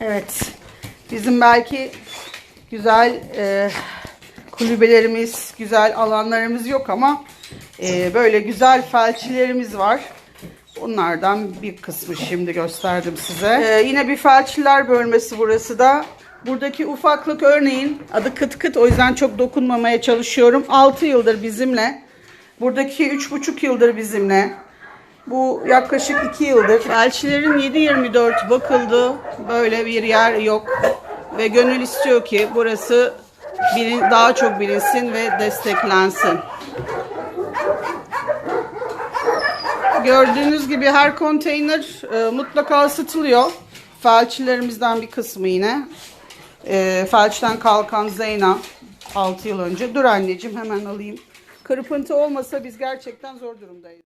Evet. Bizim belki güzel e, kulübelerimiz, güzel alanlarımız yok ama e, böyle güzel felçlilerimiz var. Bunlardan bir kısmı şimdi gösterdim size. E, yine bir felçliler bölmesi burası da. Buradaki ufaklık örneğin adı kıt kıt o yüzden çok dokunmamaya çalışıyorum. 6 yıldır bizimle. Buradaki 3,5 yıldır bizimle. Bu yaklaşık 2 yıldır. Elçilerin 7-24 bakıldı. Böyle bir yer yok. Ve gönül istiyor ki burası bilin, daha çok bilinsin ve desteklensin. Gördüğünüz gibi her konteyner e, mutlaka ısıtılıyor. Felçlilerimizden bir kısmı yine. E, felçten kalkan Zeyna 6 yıl önce. Dur anneciğim hemen alayım. Kırpıntı olmasa biz gerçekten zor durumdayız.